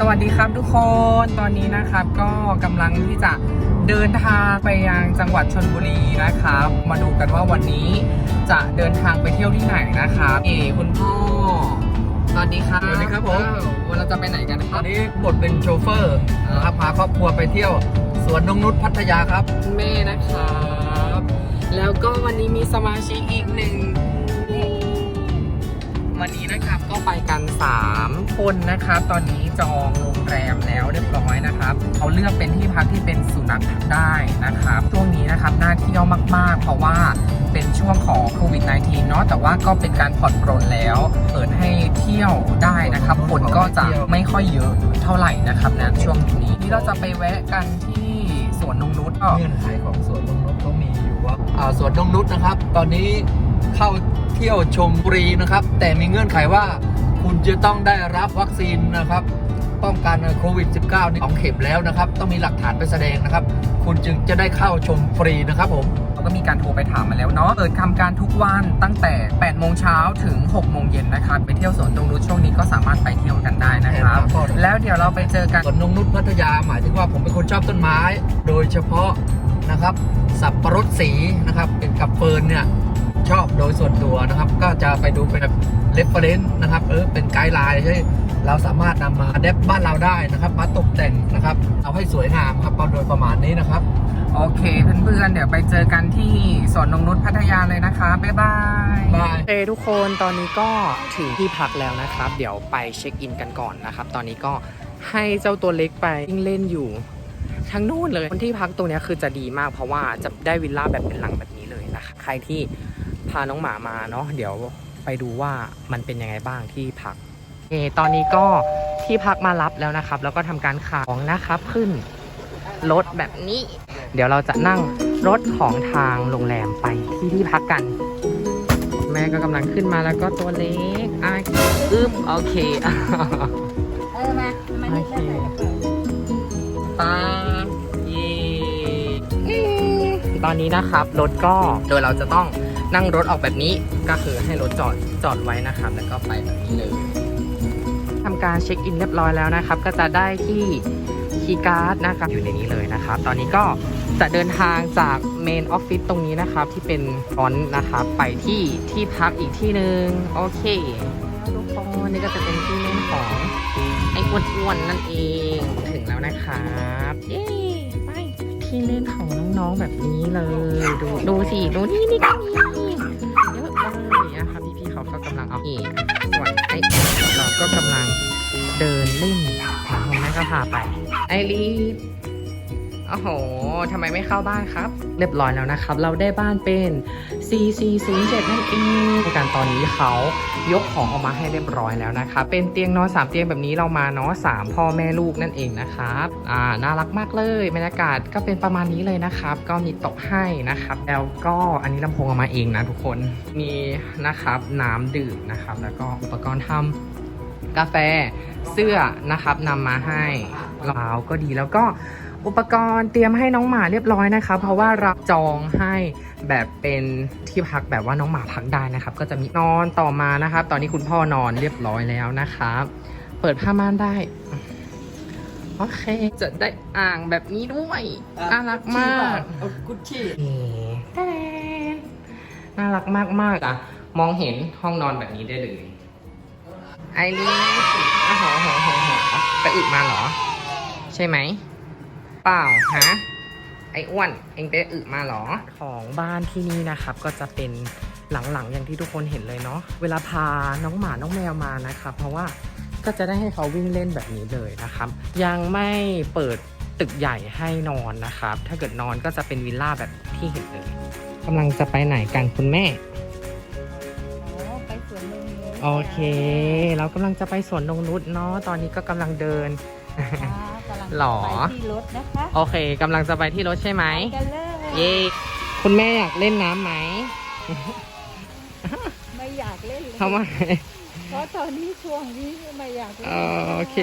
สวัสดีครับทุกคนตอนนี้นะครับก็กำลังที่จะเดินทางไปยังจังหวัดชนบุรีนะครับ มาดูกันว่าวันนี้จะเดินทางไปเที่ยวที่ไหนนะครับเอคุณพ่อสวัสดีครับสวัสดีครับผมวันเราจะไปไหนกันคตรัอบนนี้บทเป็นโชเฟอร์นะครับพาครอบครัวไปเที่ยวสวนนงนุชพัทยาครับ คุณแม่นะครับ แล้วก็วันนี้มีสมาชิกอีกหนึ่ง วันนี้นะครับก็ไปกัน 3 คนนะครับ ตอนนี้จองโรงแรมแล้วเรียบร้อยนะครับเขาเลือกเป็นที่พักที่เป็นสุนัขได้นะครับช่วงนี้นะครับน่าเที่ยวมาก ๆ เพราะว่าเป็นช่วงของโควิด -19 เนาะแต่ว่าก็เป็นการผ่อนปรนแล้วเปิดให้เที่ยวได้นะครับ คนก็จะไม่ค่อยเยอะเท่าไหร่นะครับนะช่วงนี้ที่เราจะไปแวะกันที่สวนนงนุชก็เงื่อนไขของสวนนงนุชเขามีอยู่ว่าอ่าสวนนงนุชนะครับ ตอนนี้ เข้าเที่ยวชมฟรีนะครับ แต่มีเงื่อนไขว่าคุณจะต้องได้รับวัคซีนนะครับ ป้องกันโควิด -19 นี่สองเข็มแล้วนะครับ ต้องมีหลักฐานไปแสดงนะครับ คุณจึงจะได้เข้าชมฟรีนะครับผมเราก็มีการโทรไปถามมาแล้วเนาะ เปิดทำการทุกวันตั้งแต่ 8 โมงเช้าถึง 6 โมงเย็นนะครับ ไปเที่ยวสวนตรงนุชช่วงนี้ก็สามารถไปเที่ยวกันได้นะครับ แล้วเดี๋ยวเราไปเจอกันสวนนงนุชพัทยาหมายถึงว่าผมเป็นคนชอบต้นไม้ โดยเฉพาะนะครับ สับประรดสีนะครับ เป็นกับเฟิร์นเนี่ย ชอบโดยส่วนตัวนะครับ ก็จะไปดูเป็นแบบเรฟเฟรนซ์นะครับเออเป็นไกด์ไลน์ใช่เราสามารถนำมาเดบบ้านเราได้นะครับ มาตกแต่งนะครับ เอาให้สวยงามครับโดยประมาณนี้นะครับ โอเคเพื่อนๆ เดี๋ยวไปเจอกันที่สวนนงนุชพัทยาเลยนะคะ บ๊ายบายบายโอเคทุกคนตอนนี้ก็ถึงที่พักแล้วนะครับ เดี๋ยวไปเช็คอินกันก่อนนะครับ ตอนนี้ก็ให้เจ้าตัวเล็กไปวิ่งเล่นอยู่ทั้งนู่นเลยคนที่พักตรงเนี้ยคือจะดีมากเพราะว่าจะได้วิลล่าแบบเป็นหลังแบบนี้เลยนะคะใครที่ พาน้องหมามาเนาะเดี๋ยวไปดูว่ามันเป็นยังไงบ้างที่พักโอเคตอนนี้ก็ที่พักมารับแล้วนะครับ แล้วก็ทำการขายของนะครับขึ้นรถแบบนี้ เดี๋ยวเราจะนั่งรถของทางโรงแรมไปที่ที่พักกัน แม่ก็กำลังขึ้นมาแล้วก็ตัวเล็กอะอึ๊บโอเคเออมามานี่โอเคแล้วใส่กระเป๋าปาเย่ ตอนนี้นะครับ รถก็โดยเราจะต้องนั่งรถออกแบบนี้ก็คือให้รถจอดจอดไว้นะครับ แล้วก็ไปแบบนี้เลยทำการเช็คอินเรียบร้อยแล้วนะครับ ก็จะได้ที่คีย์การ์ดนะครับอยู่ในนี้เลยนะครับ ตอนนี้ก็จะเดินทางจากเมนออฟฟิศตรงนี้นะครับ ที่เป็นฟอนต์นะครับ ไปที่ที่พักอีกที่หนึ่งโอเคแล้วทุกคนนี่ก็จะเป็นที่เล่นของไอ้อ้วนๆนั่นเองถึงแล้วนะครับ เย้ไปที่เล่นของ น้องๆแบบนี้เลย ดูดูสิดูนี่นี่ก็มีเยอะเลยนะครับพี่ๆเขาก็กำลังเอาอีกส่วนไอ้เราก็กำลังเดินเล่นของแม่ก็พาไป ไอรีดโอ้โหทำไมไม่เข้าบ้านครับ เรียบร้อยแล้วนะครับ เราได้บ้านเป็น 4407 นั่นเองในการตอนนี้เขายกของออกมาให้เรียบร้อยแล้วนะคะ เป็นเตียงนอนสามเตียงแบบนี้เรามาเนาะสามพ่อแม่ลูกนั่นเองนะครับอ่าน่ารักมากเลยบรรยากาศก็เป็นประมาณนี้เลยนะครับ ก็มีโต๊ะให้นะครับ แล้วก็อันนี้ลำโพงเอามาเองนะทุกคนมีนะครับน้ำดื่มนะครับ แล้วก็อุปกรณ์ทำกาแฟเสื้อนะครับนำมาให้รองเท้าก็ดีแล้วก็ อุปกรณ์เตรียมให้น้องหมาเรียบร้อยนะคะ เพราะว่ารับจองให้แบบเป็นที่พักแบบว่าน้องหมาพักได้นะครับ ก็จะมีนอนต่อมานะครับ ตอนนี้คุณพ่อนอนเรียบร้อยแล้วนะครับ เปิดผ้าม่านได้โอเค จะได้อ่างแบบนี้ด้วยน่ารักมากกุชชี่เอ๋แตนน่ารักมากมากๆอะมองเห็นห้องนอนแบบนี้ได้เลย ไอรีอ้าวโหโหโหโหไปอึมาเหรอ ใช่ไหม เปล่าฮะไอ้อ้วน เองไปอึมาเหรอ ของบ้านที่นี่นะครับ ก็จะเป็นหลังๆอย่างที่ทุกคนเห็นเลยเนาะเวลาพาน้องหมาน้องแมวมานะครับเพราะว่าก็จะได้ให้เขาวิ่งเล่นแบบนี้เลยนะครับ ยังไม่เปิดตึกใหญ่ให้นอนนะครับ ถ้าเกิดนอนก็จะเป็นวิลล่าแบบที่เห็นเลยกำลังจะไปไหนกันคุณแม่โอ้ไปสวนนงนุชโอเค เรากำลังจะไปสวนนงนุชเนาะตอนนี้ก็กำลังเดิน ค่ะกำลัง หรอ ไปที่รถนะคะโอเคกำลังจะไปที่รถใช่ไหมไปกันเลยเย้คุณแม่อยากเล่นน้ำไหมไม่อยากเล่นเลยทำไมเพราะตอนนี้ช่วงนี้ไม่อยากเล่นโอเค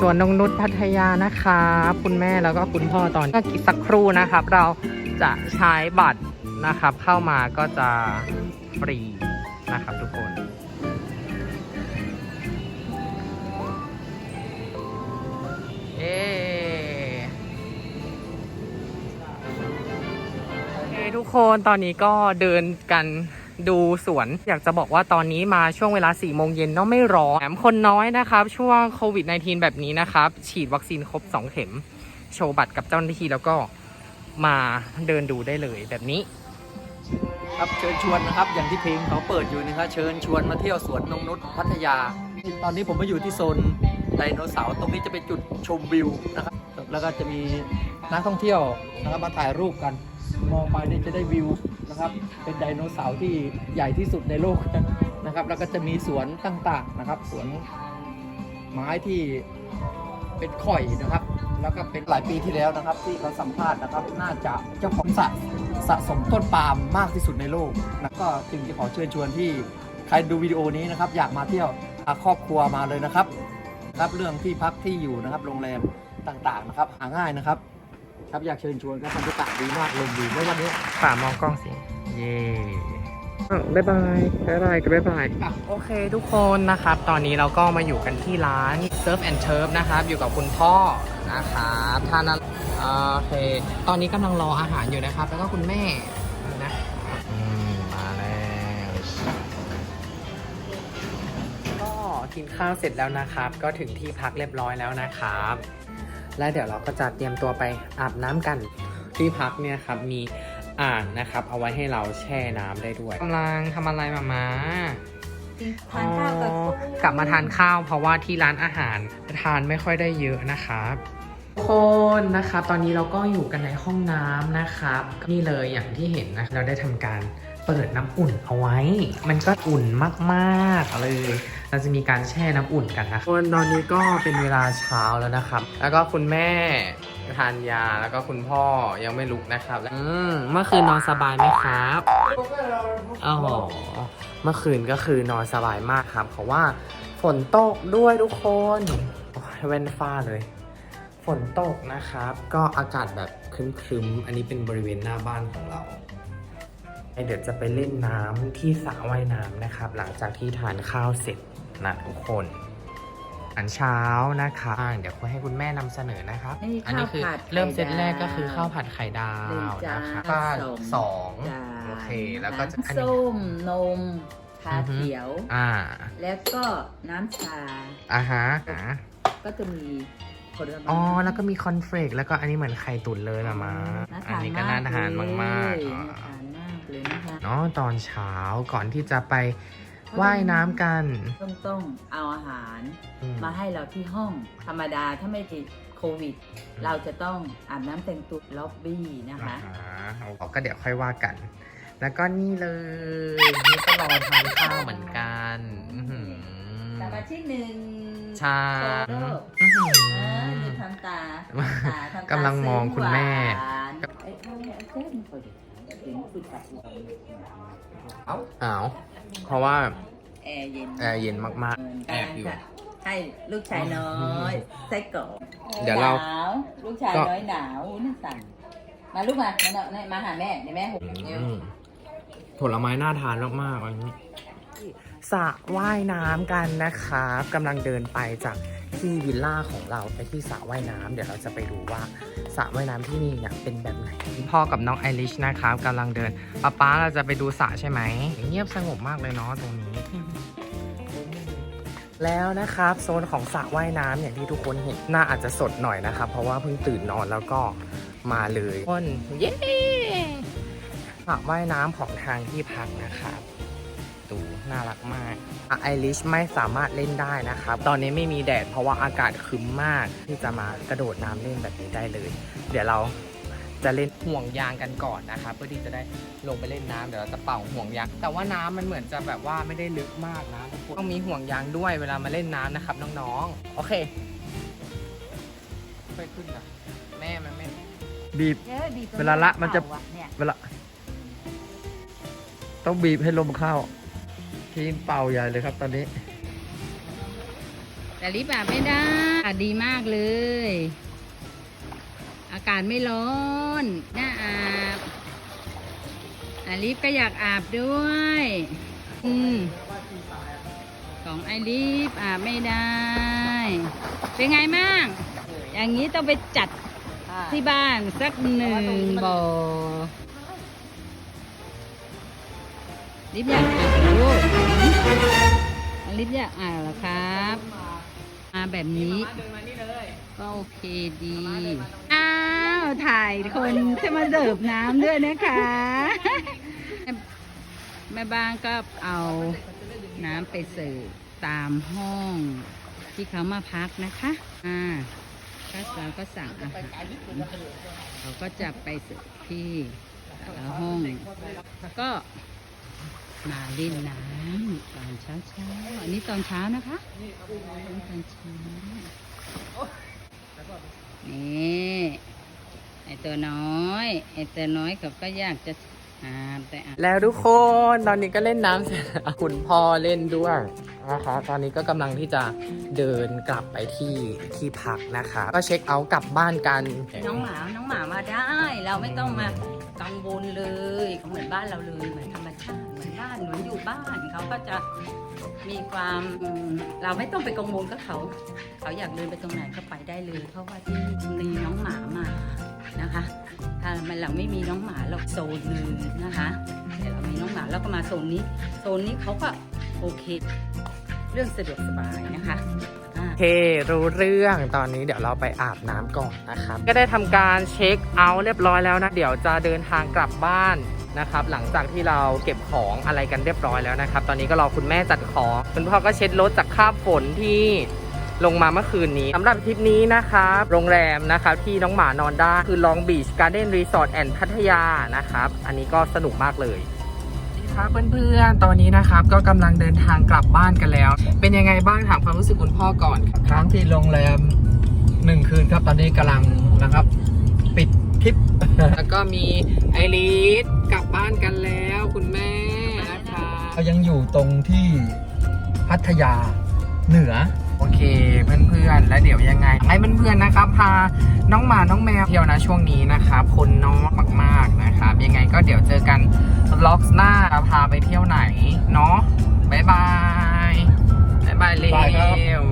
ส่วนนงนุชพัทยานะคะคุณแม่แล้วก็คุณพ่อตอนก็สักครู่นะครับ เราจะใช้บัตร นะครับ เข้ามาก็จะฟรีนะครับทุกคนเอทุกคนตอนนี้ก็เดินกันดูสวน อยากจะบอกว่าตอนนี้มาช่วงเวลา4ี่โมงเย็นเนาะไม่ร้อนแถมคนน้อยนะครับ ช่วงโควิด -19 แบบนี้นะครับ ฉีดวัคซีนครบ 2 เข็ม โชว์บัตรกับเจ้าหน้าที่แล้วก็มาเดินดูได้เลยแบบนี้ ครับเชิญชวนนะครับ อย่างที่เพลงเขาเปิดอยู่นะครับเชิญชวนมาเที่ยวสวนนงนุษพัทยา ตอนนี้ผมมาอยู่ที่โซนไดโนเสาร์ตรงนี้จะเป็นจุดชมวิวนะครับ แล้วก็จะมีนักท่องเที่ยวนะครับมาถ่ายรูปกัน มองไปนี่จะได้วิวนะครับ เป็นไดโนเสาร์ที่ใหญ่ที่สุดในโลกนะครับ แล้วก็จะมีสวนต่างๆนะครับ สวนไม้ที่เป็นข่อยนะครับ เป็นหลายปีที่แล้วนะครับ ที่เขาสัมภาษณ์นะครับ น่าจะเจ้าของสะสะสมต้นปาล์มมากที่สุดในโลกนะก็จึงจะขอเชิญชวนที่ใครดูวิดีโอนี้นะครับ อยากมาเที่ยวพาครอบครัวมาเลยนะครับครับเรื่องที่พักที่อยู่นะครับ โรงแรมต่างๆนะครับ หาง่ายนะครับ ครับอยากเชิญชวนครับบรรยากาศดีมากลมดีแล้ววันนี้ฝ่ามองกล้องสิเย่ บ๊ายบายบ๊ายบายบ๊ายบายโอเคทุกคนนะครับ ตอนนี้เราก็มาอยู่กันที่ร้าน Surf and Turf นะครับ อยู่กับคุณพ่อนะครับท่านโอเค ตอนนี้กำลังรออาหารอยู่นะครับ แล้วก็คุณแม่นะอืมมาแล้วก็กินข้าวเสร็จแล้วนะครับ ก็ถึงที่พักเรียบร้อยแล้วนะครับ และเดี๋ยวเราก็จะเตรียมตัวไปอาบน้ำกัน ที่พักเนี่ยครับมี อ่างนะครับ เอาไว้ให้เราแช่น้ำได้ด้วยกำลังทำอะไรมามาทานข้าวกับอ๋อกลับมาทานข้าวเพราะว่าที่ร้านอาหารทานไม่ค่อยได้เยอะนะครับทุกคนนะครับ ตอนนี้เราก็อยู่กันในห้องน้ำนะครับ นี่เลยอย่างที่เห็นนะ เราได้ทำการเปิดน้ำอุ่นเอาไว้ มันก็อุ่นมากๆเลย เราจะมีการแช่น้ำอุ่นกันนะคนตอนนี้ก็เป็นเวลาเช้าแล้วนะครับ แล้วก็คุณแม่ ทานยาแล้วก็คุณพ่อยังไม่ลุกนะครับอืมเมื่อคืนนอนสบายไหมครับอ๋อเมื่อคืนก็คือนอนสบายมากครับ เพราะว่าฝนตกด้วยทุกคนโอ้นฟ้าเลย ฝนตกนะครับ ก็อากาศแบบครึ้มๆ อันนี้เป็นบริเวณหน้าบ้านของเราเดี๋ยวจะไปเล่นน้ำที่สระว่ายน้ำนะครับ หลังจากที่ทานข้าวเสร็จนะทุกคน อาหารเช้านะคะอ่าเดี๋ยวให้คุณแม่นำเสนอนะครับ นี่อันี้คือข้าวผัดเริ่มเซตไข่ดาวแรกก็คือข้าวผัดไข่ดาหนึ่งวจานนะคะสก็องสองจ้า โอเคแล้วก็จะอันนี้น้ำส้ม นมชาอือฮึ เขียว อ่าแล้วก็น้ำชา อ่าฮะอ่า ก็จะมีผลไม้ อ๋อ แล้วก็มีคอนเฟลกแล้วก็อันนี้เหมือนไข่ตุ๋นเลยละมาน่าอันทานนี้ก็น่าทานมากเลยๆอ่าน่าทานมากเลยนะคะ เนาะตอนเช้าก่อนที่จะไป ว่ายน้ำกัน ต้องต้องเอาอาหารอืม มาให้เราที่ห้องธรรมดาถ้าไม่ติดโควิด เราจะต้องอาบน้ำแต่งตัวล็อบบี้นะคะ อ่าฮะเอาก็เดี๋ยวค่อยว่ากัน แล้วก็นี่เลย นี่ก็รอทานข้าวเหมือนกันอื้อหือสมาชิกหนึ่งใช่โตโต้อื้อหือ เออดูทำตาทำตาทำตากำลังมองคุณแม่หวานไอ้ข้าวเนี่ยเส้นพอดี ถึงสุดปัดอ้าว เพราะว่าแอร์เย็นแอร์เย็นมากๆแอบอยู่ ให้ลูกชายน้อยไส้กรอกเดี๋ยวเราหนาวลูกชายก็ น้อยหนาวอุ๊ยน่าสั่นมาลูกมามาเนอะมาหาแม่เดี๋ยวแม่หุบเดี๋ยวอืมผลไม้น่าทานมากๆอันนี้ สระว่ายน้ำกันนะครับกำลังเดินไปจาก ที่วิลล่าของเราไปที่สระว่ายน้ำเดี๋ยวเราจะไปดูว่าสระว่ายน้ำที่นี่เนี่ยเป็นแบบไหน พ่อกับน้องไอริชนะครับกำลังเดินป๊าป๊าเราจะไปดูสระใช่ไหมเงียบสงบมากเลยเนาะตรงนี้ แล้วนะครับโซนของสระว่ายน้ำอย่างที่ทุกคนเห็นน่าอาจจะสดหน่อยนะครับ เพราะว่าเพิ่งตื่นนอนแล้วก็มาเลยคนเย้สระว่ายน้ำของทางที่พักนะครับ ดูน่ารักมากไอริชไม่สามารถเล่นได้นะครับ ตอนนี้ไม่มีแดดเพราะว่าอากาศครึ้มมากที่จะมากระโดดน้ำเล่นแบบนี้ได้เลย เดี๋ยวเราจะเล่นห่วงยางกันก่อนนะครับเพื่อที่จะได้ลงไปเล่นน้ำเดี๋ยวเราจะเป่าห่วงยาง แต่ว่าน้ำมันเหมือนจะแบบว่าไม่ได้ลึกมากนะทุกคนต้องมีห่วงยางด้วยเวลามาเล่นน้ำนะครับน้องๆ โอเคค่อยขึ้นนะแม่มันไม่บีบเยอะดีเวลาละมันจะเป่าเนี่ยเวลาต้องบีบให้ลมเข้า ทีมเป่าใหญ่เลยครับตอนนี้ แต่ลิปอาบไม่ได้อาบดีมากเลย อากาศไม่ร้อนน่าอาบอาลิฟก็อยากอาบด้วย อืมของไอลิฟอาบไม่ได้ เป็นไงมั่งอย่างนี้ต้องไปจัดที่บ้านสักหนึ่งบ่อลิฟอยากอาบเหร อลิฟอยากอาบเหรอครับมาแบบนี้ก็โอเคดี อ้าว ถ่ายคนที่มาเสิร์ฟน้ำด้วยนะคะ แม่บ้านก็เอาน้ำไปเสิร์ฟตามห้อง ที่เขามาพักนะคะ อ่าก็เราก็สั่งอาหารเราก็จะไปเสิร์ฟที่แต่ละห้อง ก็ มาเล่นน้ำตอนเช้าเช้าๆอันนี้ตอนเช้านะคะตอนเช้านี่ไอตัวน้อยไอตัวน้อยเขาก็อยากจะอาบแต่อาบแล้วทุกคนตอนนี้ก็เล่นน้ำเสร็จแล้วคุณพ่อเล่นด้วยนะคะตอนนี้ก็กำลังที่จะเดินกลับไปที่ที่พักนะคะ ก็เช็คเอาท์กลับบ้านกัน น้องหมา น้องหมามาได้ เราไม่ต้องมา กังวลเลยเหมือนบ้านเราเลยเหมือนธรรมชาติเหมือนบ้านเหมือนอยู่บ้านเขาก็จะมีความเราไม่ต้องไปกังวลกับเขาเขาอยากเดินไปตรงไหนก็ไปได้เลย เพราะว่าที่มีน้องหมามานะคะ ถ้ามันเราไม่มีน้องหมาเราโซนหนึ่งนะคะแต่เรามีน้องหมาแล้วก็มาโซนนี้โซนนี้เขาก็โอเค เรื่องสะดวกสบายนะคะ เครู้เรื่องตอนนี้เดี๋ยวเราไปอาบน้ำก่อนนะครับ ก็ได้ทำการเช็คเอาท์เรียบร้อยแล้วนะ เดี๋ยวจะเดินทางกลับบ้านนะครับ หลังจากที่เราเก็บของอะไรกันเรียบร้อยแล้วนะครับ ตอนนี้ก็รอคุณแม่จัดของคุณพ่อก็เช็ดรถจากคราบฝนที่ลงมาเมื่อคืนนี้สำหรับทริปนี้นะครับโรงแรมนะครับที่น้องหมานอนได้คือ Long Beach Garden Resort and พัทยานะครับ อันนี้ก็สนุกมากเลย ครับเพื่อนๆ ตอนนี้นะครับก็กำลังเดินทางกลับบ้านกันแล้ว เป็นยังไงบ้างถามความรู้สึกคุณพ่อก่อนครับค้างที่โรงแรมหนึ่งคืนครับ ตอนนี้กำลังนะครับ ปิดทริป แล้วก็มีไอรีสกลับบ้านกันแล้วคุณแม่นะคะเรายังอยู่ตรงที่พัทยาเหนือโอเคเพื่อนๆ แล้วเดี๋ยวยังไง ให้เพื่อนๆ นะครับพาน้องหมาน้องแมวเที่ยวนะช่วงนี้นะครับคนน้อยมากๆนะครับยังไงก็เดี๋ยวเจอกันบ ล็อกหน้าพาไปเที่ยวไหน เนาะบายบายบายบายเร็ว